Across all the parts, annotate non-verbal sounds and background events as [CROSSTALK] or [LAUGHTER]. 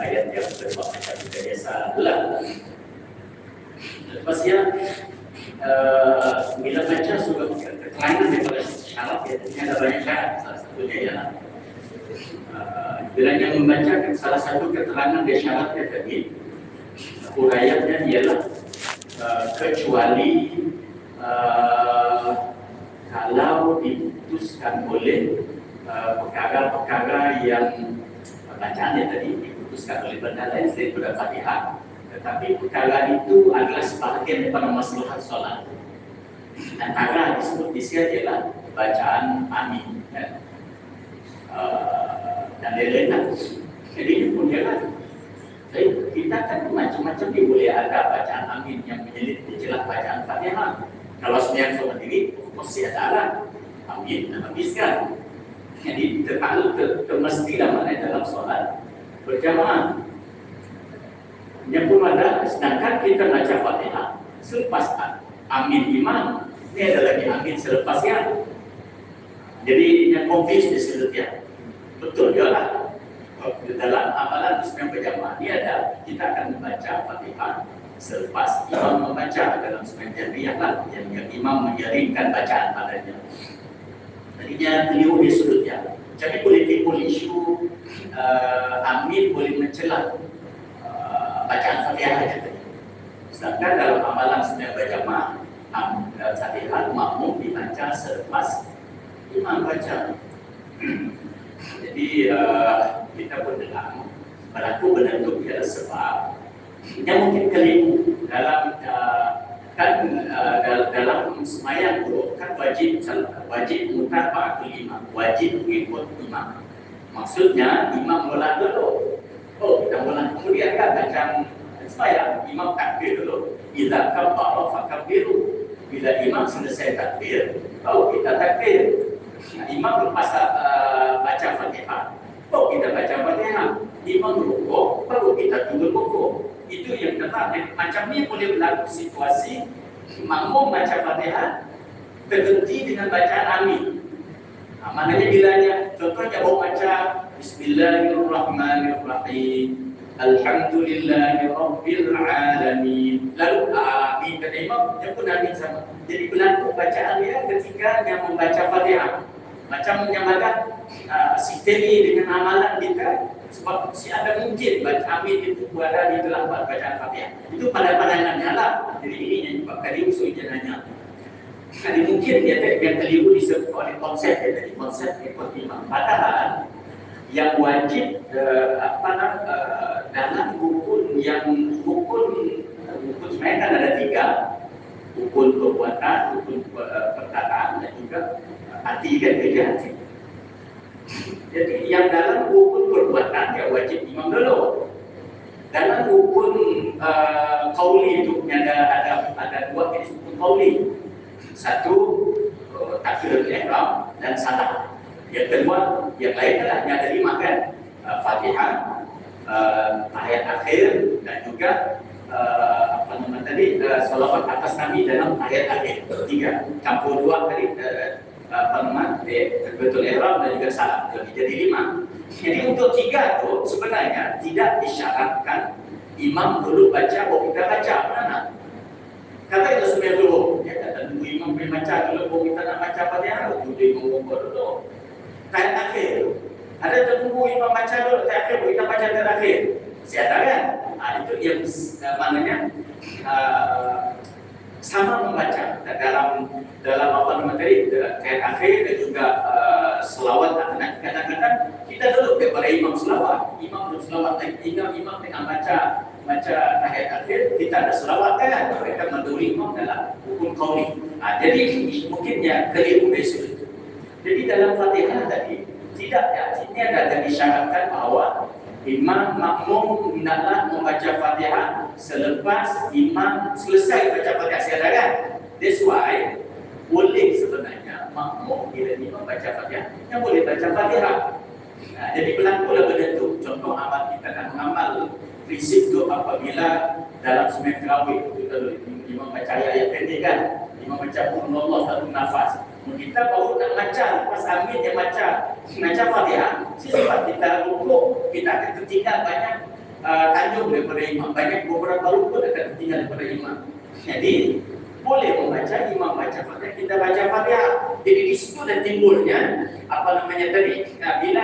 ayat yang kedua macam kita biasa adalah lepas yang uh, bila baca sudah keterangan daripada syarat ya, ini ada banyak syarat. Salah satunya uh, bila yang membaca salah satu keterangan dari syaratnya tadi uraiannya ialah uh, kecuali uh, kalau diputuskan oleh perkara-perkara yang bacaannya tadi diputuskan oleh benda lain selain pada Fatihah tetapi perkara itu adalah sebahagian daripada masalah solat. Antara disebut di sini adalah bacaan amin ya. uh, dan lain-lain jadi ini pun ialah jadi kita kan macam-macam ni boleh ada bacaan amin yang menyelit celah bacaan Fatihah kalau sebenarnya seorang diri mesti ada arah amin dan habiskan jadi terlalu ter, termesti mana dalam solat berjamaah. Pun ada, sedangkan kita baca fatihah selepas amin imam, ini ada lagi amin selepasnya. Jadi yang confuse di situ ya. Betul juga lah. Dalam amalan Islam berjamaah ini ada, kita akan membaca fatihah selepas imam membaca dalam sebagian riyah lah yang, imam menyaringkan bacaan padanya. Tadinya beliau di sudutnya. Jadi boleh timbul isu uh, Amin boleh mencelah uh, bacaan Fatihah saja tadi. Sedangkan dalam amalan sebenarnya berjamaah um, Fatihah makmum dibaca selepas imam baca. [CLEARS THROAT] Jadi uh, kita pun dengar berlaku benda itu ialah sebab yang mungkin keliru dalam uh, kan uh, dalam semayang tu kan wajib wajib mutar ba'atul imam wajib mengikut imam. Maksudnya imam mula dulu. Oh kita mula kemudian kan macam semayang imam takbir dulu. Bila kabbara fakabbiru. Bila imam selesai takbir oh kita takbir. Nah, imam lepas uh, baca fatihah oh kita baca fatihah imam rukuk baru kita tunggu rukuk itu yang tepat macam ni boleh berlaku situasi makmum baca fatihah terhenti dengan bacaan amin. Ha, maknanya bilanya contohnya bawa baca Bismillahirrahmanirrahim Alhamdulillahirrabbilalamin. Lalu amin kata imam Dia pun amin sama. Jadi berlaku bacaan dia ketika yang membaca fatihah Macam yang ada uh, Sistemi dengan amalan kita sebab si ada mungkin baca amin itu berada di dalam bacaan Fatihah. Itu pada pandangannya lah. Jadi ini yang sebab tadi usul jenanya. Jadi mungkin dia yang keliru disebut oleh konsep ya, dari konsep ikut imam. Padahal yang wajib uh, apa nak uh, dalam rukun yang rukun rukun sebenarnya kan ada tiga rukun perbuatan, rukun perkataan dan juga hati kerja hati. Jadi yang dalam rukun perbuatan ya wajib imam dulu. Dalam rukun uh, kauli itu ada ada ada dua jenis rukun kauli. Satu uh, takbiratul ihram dan salat. Yang kedua yang lain adalah yang ada lima kan uh, Fatihah, uh, ayat akhir dan juga uh, apa nama tadi uh, salawat atas Nabi dalam ayat akhir tiga campur dua tadi uh, apa nama betul ihram dan juga salam. Jadi jadi lima jadi untuk tiga itu sebenarnya tidak disyaratkan imam dulu baca baru kita baca. Mana kata itu sebenarnya dulu. Ya kata dulu imam boleh baca dulu baru kita nak baca apa dia harus. Dulu imam buka dulu. Ayat akhir ada tunggu imam baca dulu ayat akhir kita baca ayat akhir. Siapa kan? Ha, itu yang uh, maknanya uh, sama membaca. Dalam dalam apa nama tadi? Ayat akhir dan juga uh, selawat kadang-kadang kita dulu kepada imam selawat. Imam belum selawat lagi tinggal imam dengan baca baca ayat akhir kita ada selawat kan? Mereka menduri imam dalam hukum kauli ha, jadi mungkinnya keliru besok itu jadi dalam fatihah tadi tidak ya ini ada disyaratkan bahawa Imam makmum hendaklah membaca Fatihah selepas imam selesai baca Fatihah sekadar kan. That's why boleh sebenarnya makmum bila imam baca Fatihah yang boleh baca Fatihah. Nah, jadi berlakulah benda itu. Contoh amal kita nak mengamal prinsip itu apabila dalam sembilan terawih kita imam baca ayat pendek kan. Imam baca Allah satu nafas kita baru nak baca pas amin dia baca baca fatihah sebab kita rukuk kita akan ketinggal banyak uh, tanjung daripada imam. Banyak beberapa rukun akan tinggal daripada imam. Jadi boleh membaca imam baca fatihah kita baca fatihah. Jadi di situ dan timbulnya apa namanya tadi nah, bila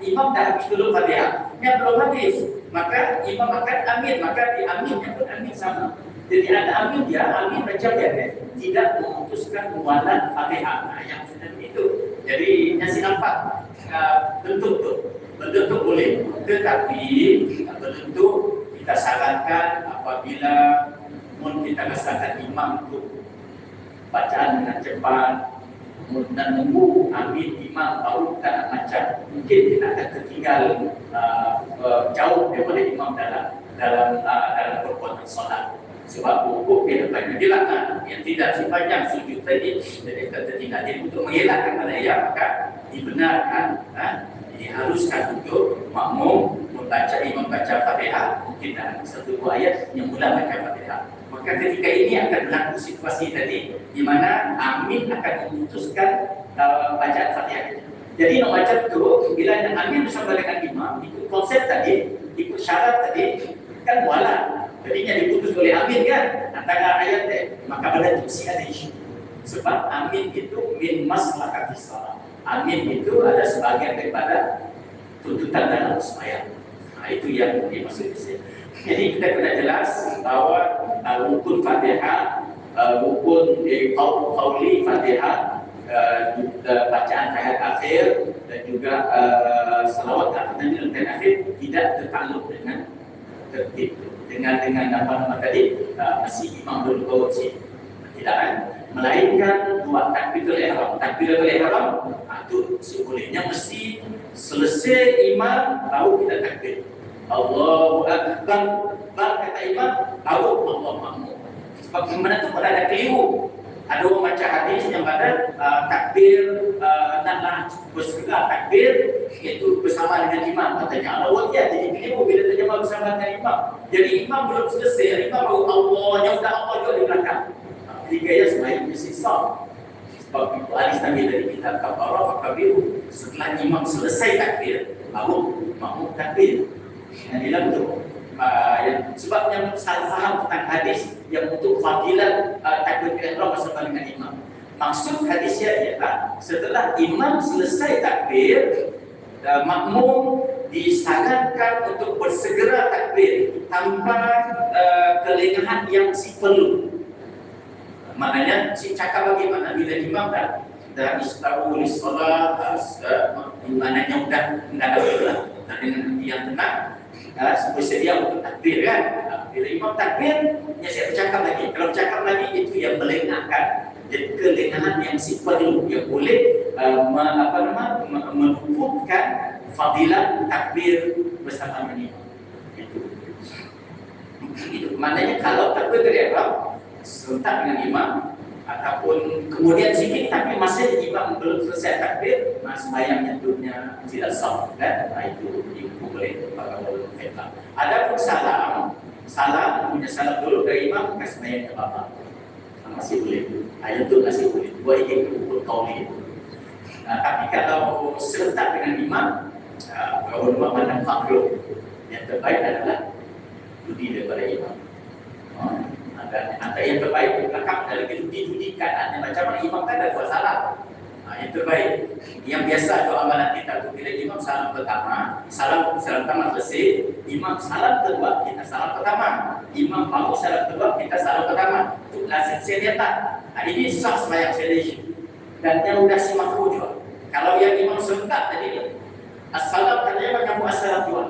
imam dah habis dulu fatihah, yang belum habis maka imam akan amin maka di aminnya pun amin sama. Jadi ada amin dia, amin macam dia tidak memutuskan mualan fatihah. Nah, yang sudah itu. Jadi nasi nampak uh, bentuk tu, bentuk tu boleh. Tetapi bentuk kita sarankan apabila mun kita rasakan imam tu bacaan dengan cepat dan nunggu ambil imam baru kita nak macam mungkin kita akan tertinggal uh, uh, jauh daripada imam dalam dalam uh, dalam perbuatan solat sebab buku ke depan dia lah yang tidak sepanjang sujud tadi jadi kita tertinggal jadi untuk mengelakkan malaya maka dibenarkan ha? diharuskan untuk makmum membaca imam baca fatihah mungkin dalam satu dua ayat yang mula baca fatihah Maka ketika ini akan berlaku situasi tadi di mana Amin akan memutuskan uh, bacaan Fatihah. Jadi nak baca tu bila Amin bersama dengan imam ikut konsep tadi, ikut syarat tadi kan mualah. Jadinya diputus oleh Amin kan antara ayat tadi. Maka pada itu si ada isu. Sebab Amin itu min maslahat salat. Amin itu ada sebagian daripada tuntutan dalam sembahyang. Nah, itu yang dimaksud di sini. Jadi kita kena jelas bahawa uh, rukun Fatihah, uh, rukun eh, qauli Fatihah, uh, uh, bacaan tahiyat akhir dan juga uh, salawat dan tahiyat akhir tidak tertakluk dengan tertib dengan dengan apa nama tadi uh, masih imam dulu korupsi tidak kan melainkan dua takbiratul ihram. Takbiratul ihram itu sebolehnya mesti selesai imam baru kita takbir. Allahu Akbar. Bar kata imam Tahu Allah makmum. Sebab mana tu? Pun ada keliru Ada orang baca hadis yang ada uh, Takbir uh, Naklah bersegera takbir Iaitu bersama dengan imam. Katanya Allah ya Jadi keliru bila terjemah bersama dengan imam. Jadi imam belum selesai. Imam baru Allah Yang sudah Allah juga di belakang. Jadi gaya semakin mesti sah sebab itu hadis Nabi dari kita kafarah fakabiru. Setelah imam selesai takbir baru makmum takbir. Yang dalam tu uh, yang sebab yang salah faham tentang hadis yang untuk fadilat uh, takbir ihram bersama dengan imam. Maksud hadisnya ialah setelah imam selesai takbir uh, makmum disarankan untuk bersegera takbir tanpa uh, kelengahan yang si perlu. Maknanya si cakap bagaimana bila imam dah dah istawu li solat uh, maknanya sudah enggak ada pula dengan yang tenang uh, bersedia untuk takbir kan? Uh, bila imam takbir ya saya bercakap lagi. Kalau bercakap lagi itu yang melengahkan dan kelengahan yang si perlu yang boleh uh, apa nama meluputkan fadilah takbir bersama imam. Itu. Itu. Maknanya kalau takbir dari Arab serentak dengan imam ataupun kemudian sikit tapi masih imam belum selesai takbir mas sembahyangnya tuhnya tidak sah kan? Nah, itu itu boleh pada ulama fiqh adapun salam salam punya salam dulu dari imam ke sembahyangnya bapa. Nah, masih boleh. Ayat itu masih boleh. Dua ini ukur kauli nah, tapi kalau serentak dengan imam uh, ulama pandang makhluk yang terbaik adalah judi daripada imam dan antara yang terbaik lengkap dalam judi-judi keadaannya macam mana imam kan ada buat salah. Ha, yang terbaik. Yang biasa doa amalan kita tu bila imam salam pertama salam salam pertama selesai imam salam kedua kita salam pertama. Imam baru salam kedua kita salam pertama. Itu lazim saya lihat tak. Ha, ini sah semayang saya dan yang sudah si makruh juga. Kalau yang imam serentak tadi Assalam katanya menyambut assalam juga.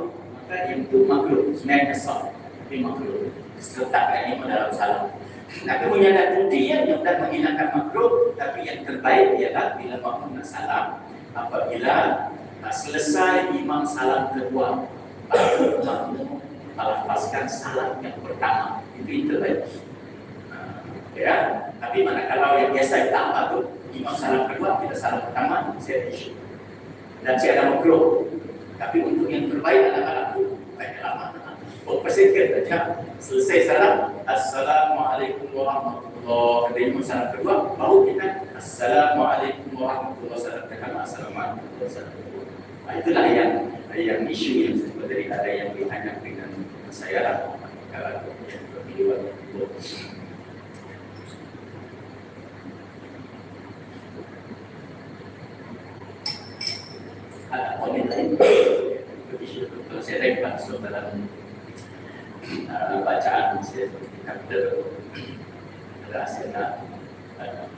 Maka itu makruh. Semayang sah. Ini makruh serta ini dalam salam. Tapi menyadar budi yang sudah menghilangkan makhluk, tapi yang terbaik ialah bila makmum salam apabila selesai imam salam kedua baru makmum melafazkan salam yang pertama itu yang terbaik. Ya, tapi mana kalau yang biasa apa tu imam salam kedua kita salam pertama saya dan saya ada makhluk. Tapi untuk yang terbaik adalah itu banyak lama berpikir saja selesai salam Assalamualaikum warahmatullahi wabarakatuh. Salam kedua baru kita Assalamualaikum warahmatullahi wabarakatuh. Assalamualaikum warahmatullahi Itulah yang yang isu yang sebut dari ada yang berhanya dengan saya lah. Kalau yang berpilihan itu. Ada komen lain itu saya dapat dalam bacaan saya kata rahsia uh,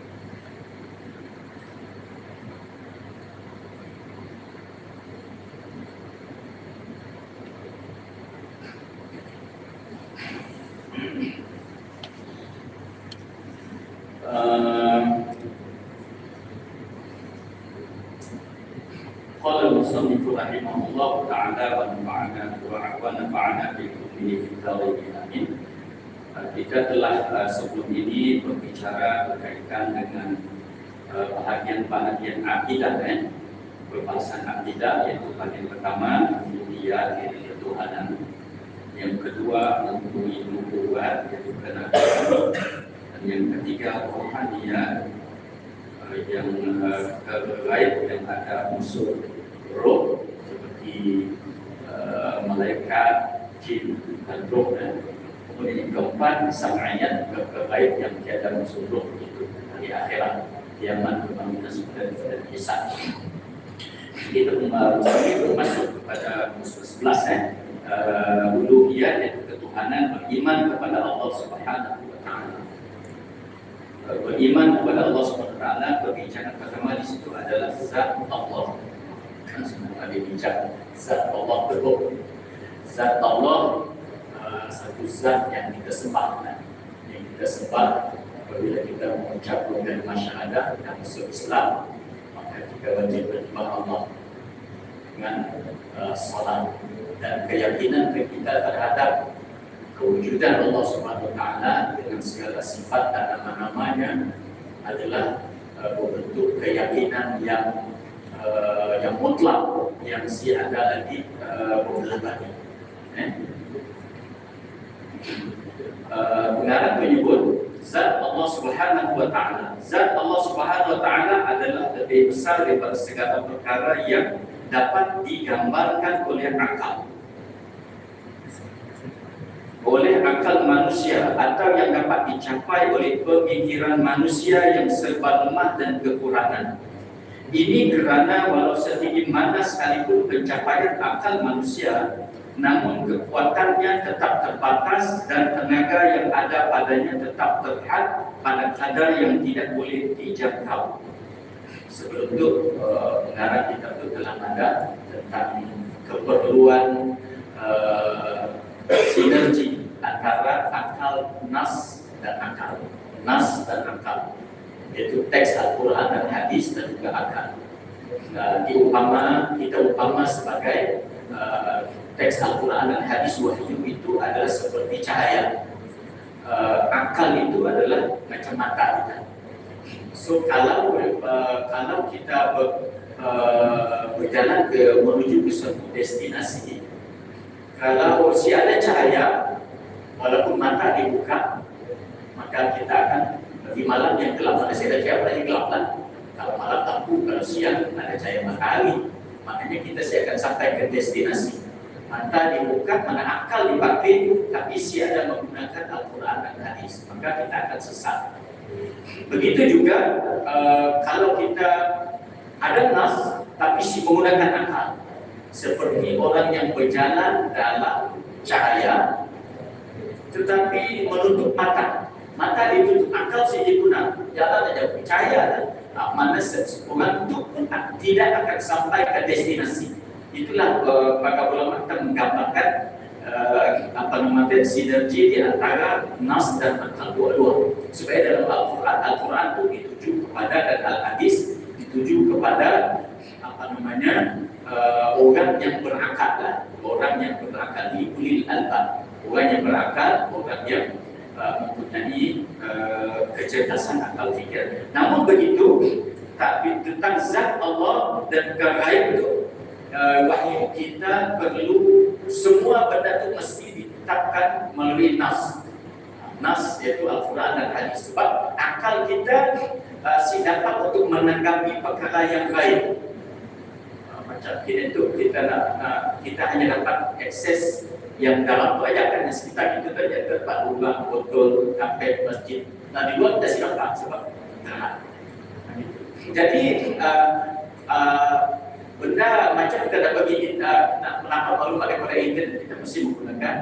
kita telah uh, sebelum ini berbicara berkaitan dengan uh, bahagian-bahagian akidah eh? berbahasan akidah iaitu bahagian pertama dia diri ketuhanan yang kedua mempunyai nubuat iaitu kenabian dan yang ketiga rohaniat uh, yang uh, kegaib yang ada unsur roh seperti uh, malaikat, jin dan roh yang keempat sam'ayat kegaib yang tiada roh itu di akhirat kiamat kebangkitan dan dan hisab kita uh, masuk kepada musuh sebelas eh. Uh, uluhiyah iaitu ketuhanan beriman kepada Allah Subhanahu wa taala. Uh, beriman kepada Allah Subhanahu wa taala perbincangan pertama di situ adalah zat Allah. Kan semua ada bincang zat Allah betul. Zat Allah uh, satu zat yang kita sembah kan? yang kita sembah apabila kita mengucapkan syahadah dan masuk Islam maka kita wajib berjumpa Allah dengan uh, salat dan keyakinan kita terhadap kewujudan Allah Subhanahu Taala dengan segala sifat dan nama-namanya adalah uh, bentuk keyakinan yang uh, yang mutlak yang si ada lagi uh, beberapa eh? Pengarang menyebut zat Allah Subhanahu wa taala. Zat Allah Subhanahu wa taala adalah lebih besar daripada segala perkara yang dapat digambarkan oleh akal. Oleh akal manusia atau yang dapat dicapai oleh pemikiran manusia yang serba lemah dan kekurangan. Ini kerana walau setinggi mana sekalipun pencapaian akal manusia namun kekuatannya tetap terbatas dan tenaga yang ada padanya tetap terhad pada kadar yang tidak boleh dijangkau. Sebelum itu, uh, pengarang kita itu telah ada tentang keperluan uh, sinergi antara akal nas dan akal. Nas dan akal yaitu teks Al-Quran dan hadis dan juga akal. Uh, diupama kita upama sebagai uh, teks Al-Quran dan hadis wahyu itu adalah seperti cahaya. Uh, akal itu adalah macam mata kita. So kalau uh, kalau kita ber, uh, berjalan ke menuju ke suatu destinasi, kalau si ada cahaya, walaupun mata dibuka, maka kita akan di malam yang gelap mana dah cahaya gelap kan kalau malam tampu kalau siang ada cahaya matahari makanya kita saya akan sampai ke destinasi. Mata dibuka mana akal dipakai tapi si ada menggunakan Al-Quran dan hadis. Maka kita akan sesat. Begitu juga uh, kalau kita ada nas tapi si menggunakan akal. Seperti orang yang berjalan dalam cahaya tetapi menutup mata. Mata ditutup akal si guna. Jalan aja percaya ah, mana seorang itu pun tidak akan sampai ke destinasi. Itulah uh, para ulama akan menggambarkan uh, apa namanya sinergi di antara nas dan akal dua-dua. Supaya dalam Al-Quran Al-Quran itu dituju kepada dan Al-Hadis dituju kepada apa namanya uh, orang yang berakal lah. orang yang berakal. Di ulil albab. Orang yang berakal orang yang Mempunyai uh, kecerdasan akal fikir. Namun begitu, tapi tentang zat Allah dan gaib itu, uh, wahyu kita perlu semua benda itu mesti ditetapkan melalui nas. Nas iaitu Al-Quran dan Hadis. Sebab akal kita uh, si dapat untuk menanggapi perkara yang baik. Uh, macam kita tu kita nak, nak kita hanya dapat akses yang dalam tu aja kan yang sekitar kita tu ada tempat rumah, botol, kapet, masjid. Nah di luar kita siapa sebab terang. Jadi uh, uh, benda macam kita nak bagi kita nak mendapat maklumat daripada internet kita mesti menggunakan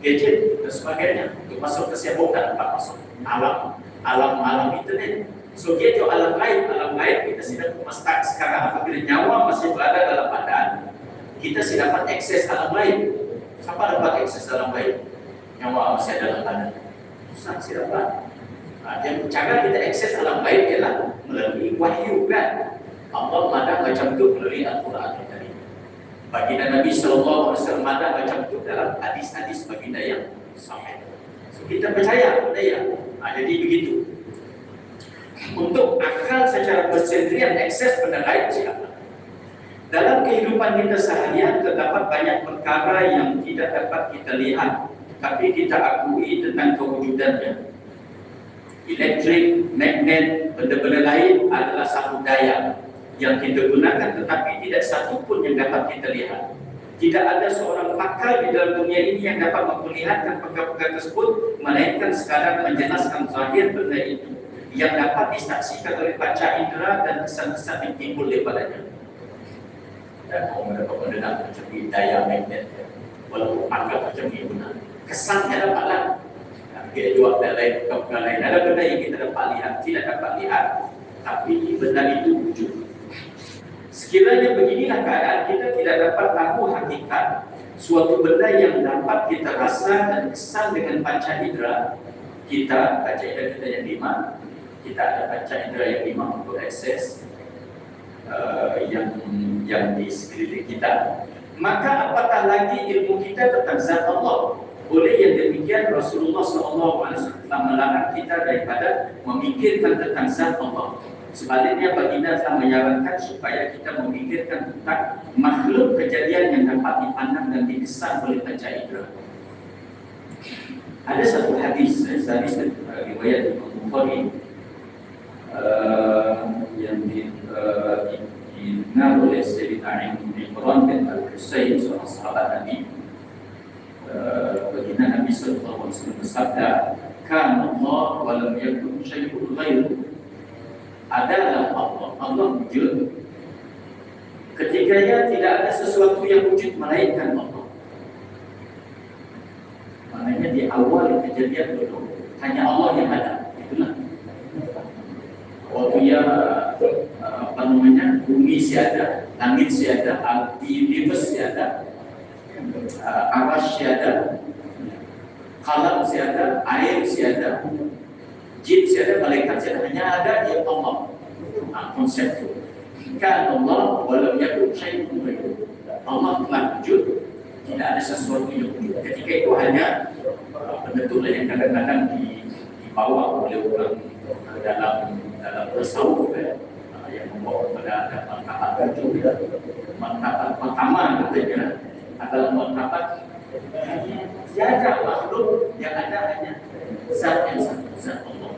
gadget dan sebagainya untuk masuk ke tak dapat masuk alam alam alam internet So tu alam lain, alam lain kita sedang start sekarang apabila nyawa masih berada dalam badan, kita sedang dapat akses alam lain. Siapa dapat akses alam lain? Nyawa masih ada dalam badan. Susah sih dapat. Nah, yang cara kita akses alam lain ialah melalui wahyu kan. Allah ada macam tu melalui Al-Quran Al-Karim. Baginda Nabi Wasallam ada macam tu dalam hadis-hadis baginda yang sahih. So kita percaya benda ya. Nah, jadi begitu untuk akal secara bersendirian akses benda lain siapa? Dalam kehidupan kita seharian terdapat banyak perkara yang tidak dapat kita lihat tapi kita akui tentang kewujudannya. Elektrik, magnet, benda-benda lain adalah satu daya yang kita gunakan tetapi tidak satu pun yang dapat kita lihat. Tidak ada seorang pakar di dalam dunia ini yang dapat memperlihatkan perkara-perkara tersebut melainkan sekadar menjelaskan zahir benda itu yang dapat disaksikan oleh panca indera dan kesan-kesan yang timbul daripadanya. Dan orang dapat mendengar macam ini daya magnet walaupun anggap macam ini guna. Kesannya dapatlah. Dia jual dan lain perkara lain. Ada benda yang kita dapat lihat, tidak dapat lihat. Tapi benda itu wujud. Sekiranya beginilah keadaan kita tidak dapat tahu hakikat suatu benda yang dapat kita rasa dan kesan dengan panca indera kita, panca indera kita yang lima, kita ada baca indera yang lima untuk akses uh, yang yang di sekeliling kita. Maka apatah lagi ilmu kita tentang zat Allah? Oleh yang demikian Rasulullah SAW telah melarang kita daripada memikirkan tentang zat Allah. Sebaliknya baginda telah menyarankan supaya kita memikirkan tentang makhluk kejadian yang dapat dipandang dan dikesan oleh panca indera ada satu hadis, hadis uh, riwayat Imam Bukhari. Uh, yang di, uh, didengar oleh Sayyidina Imran bin Al-Husayn seorang sahabat Nabi. Uh, baginda Nabi wasallam bersabda kan Allah wa lam yakun syai'un ghairu. Adalah Allah Allah wujud ketikanya tidak ada sesuatu yang wujud melainkan Allah. Maknanya di awal kejadian dulu hanya Allah yang ada itulah waktu ya apa namanya bumi siada, langit siada, universe siada, aras siada, kalam siada, air siada, jin siada, malaikat siada, hanya ada di Allah. Nah, konsep itu. Kan Allah walau yakun syai'un Allah telah wujud tidak ada sesuatu yang wujud. Ketika itu hanya betul yang kadang-kadang dibawa oleh orang dalam dalam tasawuf yang membawa kepada ada martabat ya. martabat pertama katanya adalah martabat tiada makhluk yang ada hanya zat yang satu zat Allah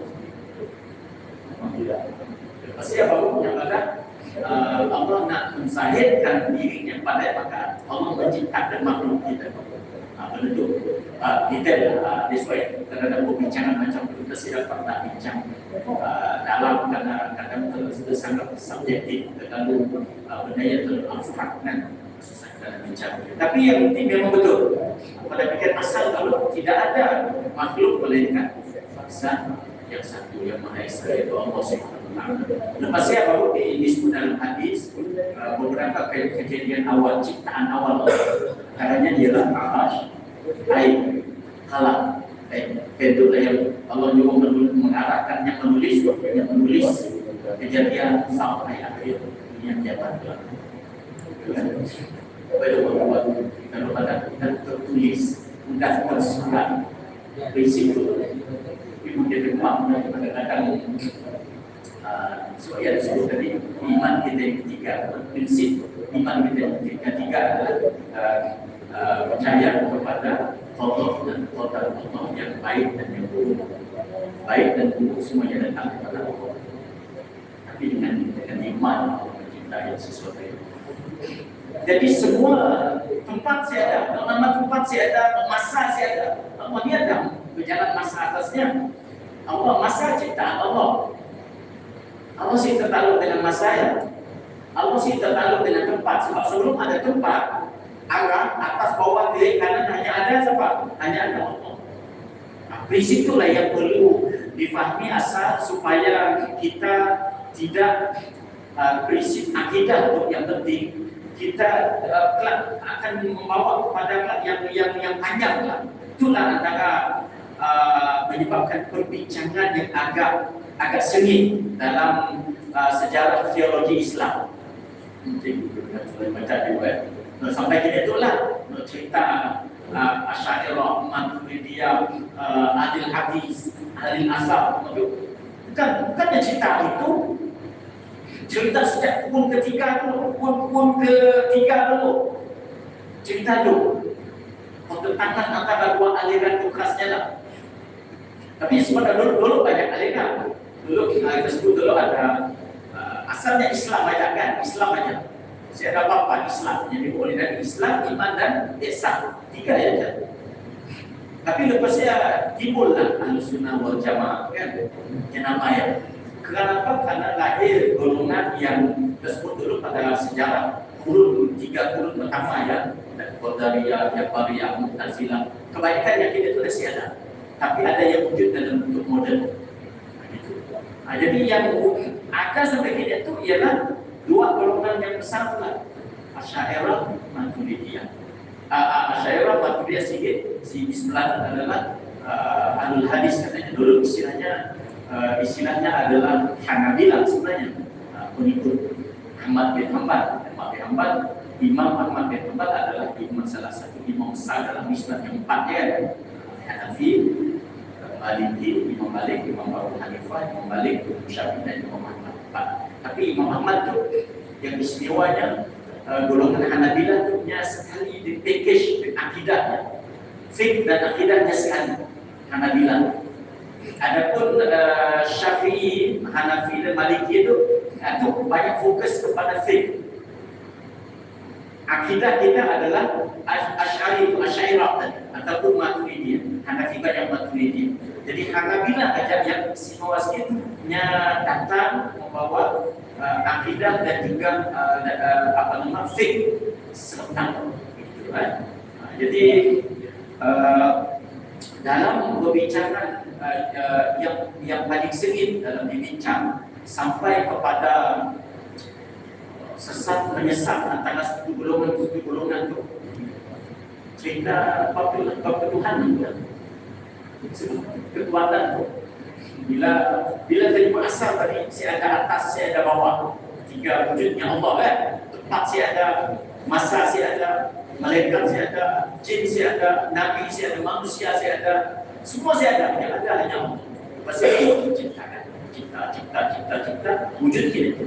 pasti apa pun yang ada uh, Allah nak mensahirkan dirinya pada maka Allah menciptakan makhluk kita bentuk uh, detail uh, this terhadap perbincangan macam kita sudah pernah bincang uh, dalam karena kadang itu sangat subjektif terlalu uh, benda yang terlalu abstrak kan susah kita bincang. Tapi yang penting memang betul. Pada pikir asal kalau tidak ada makhluk melainkan zat yang satu yang maha esa itu Allah Subhanahu Lepas saya baru disebut dalam hadis uh, beberapa kejadian awal ciptaan awal. Caranya ialah arash air kalam itu yang Allah juga mengarahkannya menulis yang menulis kejadian sampai akhir yang jabat Kalau membuat kalau pada kita tertulis mudah tersurat prinsip itu. Ibu dia demam kadang-kadang supaya disebut tadi iman kita yang ketiga prinsip iman kita yang ketiga adalah Uh, percaya kepada Allah dan qadar Allah. yang baik dan yang buruk. Baik dan buruk semuanya datang kepada Allah. Tapi dengan dengan iman menciptai sesuatu itu. Jadi semua tempat saya ada, nama tempat saya ada, masa saya ada. Allah ni ada berjalan masa atasnya. Allah masa ciptaan Allah. Allah sih tertakluk dengan masa ya. Allah sih tertakluk dengan tempat. Sebab sebelum ada tempat, arah atas bawah kiri kanan hanya ada siapa? Hanya ada Allah. Nah, prinsip itulah yang perlu difahami asal supaya kita tidak uh, prinsip akidah untuk yang penting kita uh, akan membawa kepada yang yang yang panjang lah. Itulah antara uh, menyebabkan perbincangan yang agak agak sengit dalam uh, sejarah teologi Islam. Mungkin kita baca juga. Sampai kita itulah cerita uh, Asyairah, Maturidiyah, uh, Adil Hadis, Adil Asal. Bukan, bukannya cerita itu cerita sejak pun ketiga dulu, pun pun ketiga dulu. Cerita dulu. Pertentangan antara dua aliran itu khasnya lah. Tapi sebenarnya dulu, dulu banyak aliran. Dulu kita sebut dulu ada uh, asalnya Islam aja kan, Islam aja. Saya ada apa Islam, jadi boleh dari Islam, iman dan ihsan. Tiga ya kan. Tapi lepas saya timbul lah Al-Sunnah wal Jamaah kan, nama ya. Kenapa? Karena lahir golongan yang tersebut dulu pada sejarah kurun tiga kurun pertama ya Qadariyah, Jabariyah, Mu'tazilah kebaikan yang kita tulis ada tapi ada yang wujud dalam bentuk modern nah, jadi yang ada sampai kita itu ialah dua golongan yang pula. Asyairah, Maturidiyah. Asyairah, Maturidiyah si di sebelah adalah uh, Alul Hadis katanya. Dulu istilahnya uh, istilahnya adalah Hanabilah sebenarnya. Uh, pengikut Ahmad bin Hanbal. Ahmad bin Hanbal Imam Ahmad bin Hanbal adalah imam salah satu imam besar dalam Islam yang empat ya. Hanafi Maliki, Imam Malik, Imam Abu Hanifah, Imam Malik, Syafi'i dan Imam Ahmad. Empat. Tapi Imam Ahmad tu yang istimewanya uh, golongan Hanabilah tu punya sekali di package akidahnya Fik dan akidahnya sekali Hanabilah Adapun uh, Syafi'i, Hanafi dan Maliki itu itu banyak fokus kepada fiqh. Akidah kita adalah Asy'ari itu Asy'ariyah ataupun Maturidiyah. Hanafi banyak Maturidiyah. Jadi Hanabilah aja yang Sinowas itu nya datang membawa uh, akidah dan juga uh, uh, apa nama fiqh serta gitu kan. Uh, jadi uh, dalam berbicara uh, uh, yang yang paling sengit dalam dibincang sampai kepada sesat menyesat antara satu golongan satu golongan itu cerita apa apa Tuhan itu kekuatan itu bila bila tadi asal tadi si ada atas si ada bawah tiga wujudnya Allah kan? Tempat si ada masa si ada malaikat si ada jin si ada nabi si ada manusia si ada. Semua si ada yang ada hanya Allah. Pasti itu ciptakan cipta cipta cipta cipta wujud kita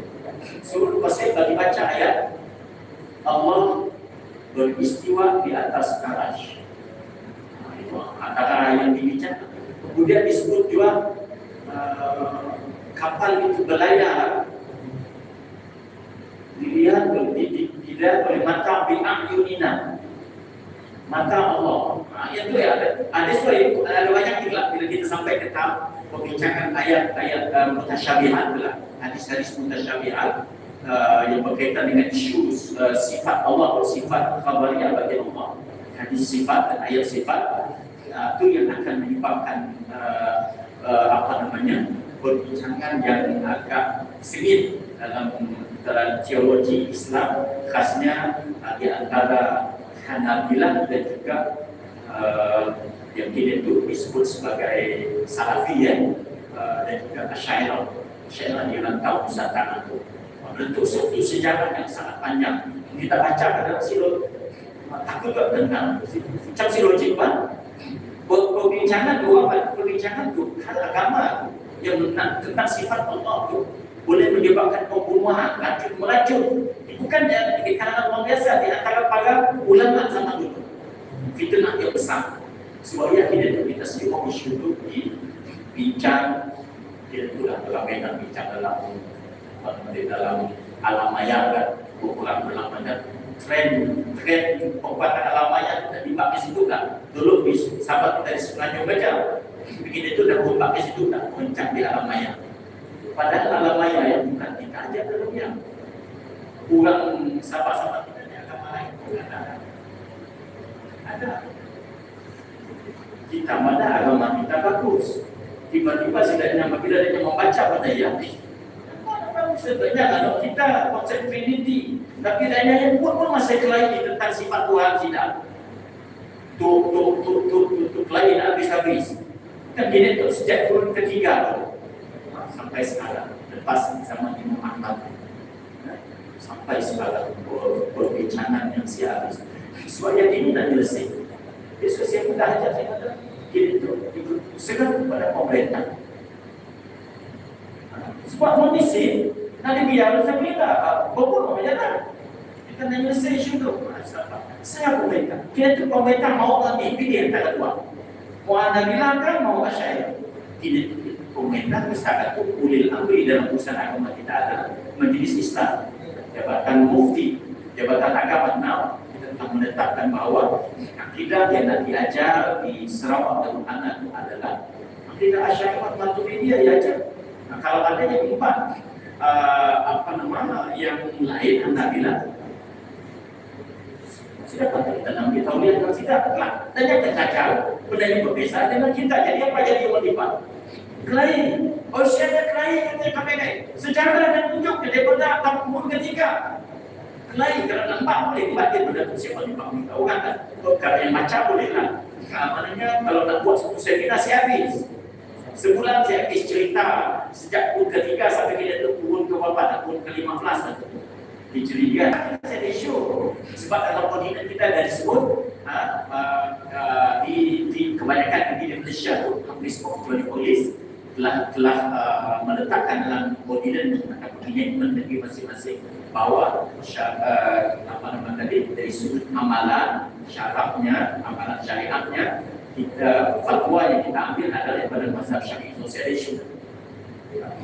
seluruh pasal bagi baca ayat Allah beristiwa di atas karash antara yang dibincang kemudian disebut juga uh, kapal itu berlayar. Dilihat dilihat oleh mata bi'ayunina mata Allah. Nah, itu ya. Ada ada sesuai ada banyak juga bila kita sampai ke tahap pembincangan ayat-ayat uh, mutasyabihat lah. Hadis-hadis mutasyabihat uh, yang berkaitan dengan isu uh, sifat Allah atau sifat khabariyah bagi Allah. Hadis sifat dan ayat sifat itu yang akan menyebabkan uh, uh, apa namanya perbincangan yang agak sengit dalam dalam teologi Islam khasnya uh, di antara Hanabilah dan juga uh, yang kita itu disebut sebagai Salafi ya. Uh, dan juga Asyairah. Asyairah di rantau Nusantara itu bentuk suatu sejarah yang sangat panjang. Kita baca pada silo takut tak tentang macam silogik kan perbincangan dua perbincangan hal agama yang tentang sifat Allah tu boleh menyebabkan pembunuhan, racun meracun. Bukan di kalangan orang biasa, di antara para ulama zaman dulu. Fitnah yang besar. Sebab ia tidak itu kita semua isu itu dibincang, dia itulah ramai dan bincang dalam di dalam alam maya kan, bukan dalam mana trend trend pembuatan alam maya dah dibuat di situ kan dulu sahabat kita di Semenanjung baca begini itu dah buat di situ kan mencak di alam maya padahal alam maya yang bukan kita aja belum yang kurang sahabat-sahabat kita di agama lain. Ada. Ada. Kita mana agama kita bagus? Tiba-tiba sedangnya apabila dia membaca pada yang Sebenarnya kalau kita konsep Trinity, tapi yang pun pun masih kelahi tentang sifat Tuhan tidak. Tu tu tu tu tu tu kelahi nak habis habis. Kan ini tu sejak turun ketiga tu sampai sekarang lepas zaman Imam Ahmad sampai sekarang perbincangan yang siap habis. Soalnya ini nak selesai. Yesus yang mudah aja saya kata. Kita itu sekarang kepada pemerintah. Sebab kondisi Nanti biar saya minta berbunuh aja kan. Kita nak selesai isu tu. Saya pemerintah. Kita tu pemerintah mau nanti pilih yang tak kuat. Mau anda bilang kan mau saya. Tidak pemerintah misalkan tu ulil amri dalam urusan agama kita ada majlis Islam, jabatan mufti, jabatan agama now kita telah menetapkan bahawa akidah yang nak diajar di Sarawak dan Anak itu adalah akidah Asyariah Maturidiyah ya ajar. Nah, kalau ada yang empat, uh, apa nama yang lain anda bilang. Kita nak kita lihat sudah lah dan yang terkacau benda yang berbeza dengan kita jadi apa jadi orang lipat kelain usianya kelain kita KPK sejarah dan tunjuk ke daripada umur ketiga. Kelain kalau nampak boleh buat dia benda tu siapa lipat tahu kan? Kalau yang macam boleh lah maknanya kalau nak buat satu seminar si Sebulan saya habis cerita sejak pun ketiga sampai kita tu turun ke berapa tahun ke lima belas lah. Dicurigai. Saya ada isu. Sebab dalam koordinat kita dari sebut ha, uh, uh, di, di kebanyakan di Malaysia tu hampir semua kecuali polis telah telah uh, meletakkan dalam koordinat atau komitmen negeri masing-masing bahawa uh, apa nama tadi dari sudut amalan syaratnya amalan syariatnya kita fatwa yang kita ambil adalah daripada mazhab syafi'i sosialisme.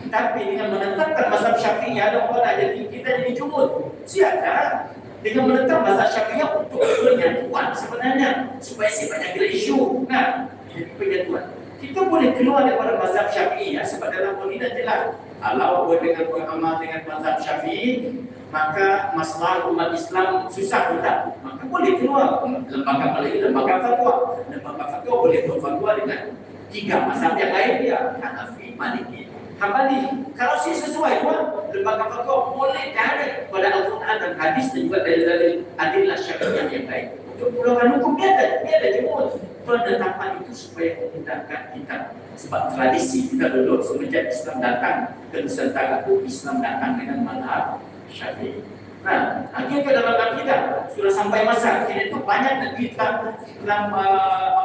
Tapi dengan menetapkan mazhab syafi'i ada orang jadi kita jadi jumut. Siapa? Dengan menetap mazhab syafi'i untuk penyatuan sebenarnya supaya si banyak kira isu. Nah, penyatuan. Kita boleh keluar daripada mazhab syafi'i ya sebab dalam kuliah jelas. Kalau dengan beramal dengan mazhab syafi'i, maka masalah umat Islam susah tidak maka boleh keluar. Lembaga Melayu lembaga fatwa. Lembaga fatwa boleh berfatwa dengan tiga mazhab yang lain. Dia Hanafi Maliki Hambali. Kalau sih sesuai pun lembaga fatwa boleh cari pada Al-Quran dan hadis dan juga dari dari adillah syariah yang baik untuk pulangan hukum dia ada dia ada jemur. Penetapan itu supaya memudahkan kita. Sebab tradisi kita dulu semenjak Islam datang ke Nusantara itu Islam datang dengan manhaj Syafi'i. Nah, akhirnya dalam akidah sudah sampai masa kita itu banyak negeri telah, telah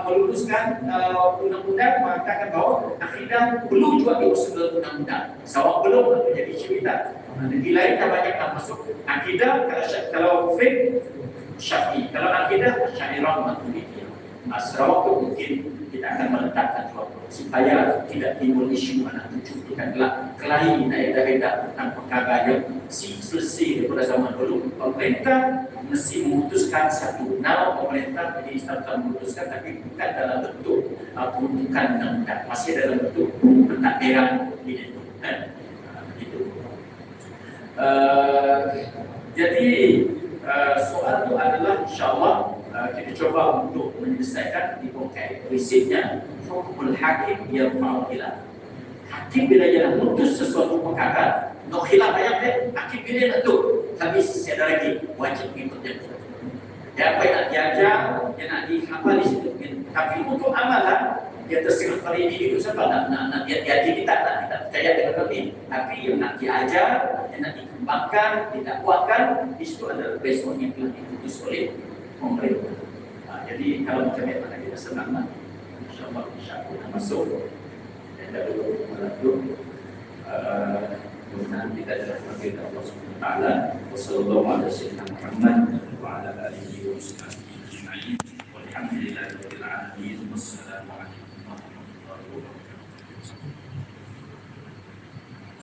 meluluskan uh, undang-undang mengatakan bahawa akidah belum juga diusul dalam undang-undang. Sawak belum untuk jadi cerita. Negeri lain dah banyak yang masuk akidah kalau kalau fiqh Syafi'i, kalau akidah Syairah Maturidiyah. Nah, Sarawak itu mungkin kita akan meletakkan suatu supaya tidak timbul isu anak cucu kita kelak kelahi daerah-daerah tentang perkara yang si selesai daripada zaman dulu. Pemerintah mesti memutuskan satu nama pemerintah jadi Islam telah memutuskan tapi bukan dalam bentuk uh, peruntukan undang-undang. Masih dalam bentuk pentadbiran itu kan itu uh, jadi uh, soal itu adalah insyaAllah Cuba untuk menyelesaikan di bongkai prinsipnya hukumul hakim yang fa'ul khilaf. Hakim bila dia nak mutus sesuatu perkara nak khilaf banyak dia hakim bila nak tu. Habis ada lagi wajib ikut dia. Dia apa yang nak diajar dia nak di apa di situ. Tapi untuk amalan dia terserah pada individu sebab nak, nak, nak dia, dia, kita tak kita percaya dengan kami. Tapi yang nak diajar yang nak dikembangkan didakwahkan di situ adalah besok yang telah diputus oleh pemerintah jadi kalau macam ni pada kita senang lah. InsyaAllah insya kita masuk. Dan dah dulu melanjut. Kemudian uh, kita dah pergi ke Allah SWT. Wassalamualaikum warahmatullahi wabarakatuh. Wa'ala alihi wa sallam. Alhamdulillah. Alhamdulillah. Alhamdulillah.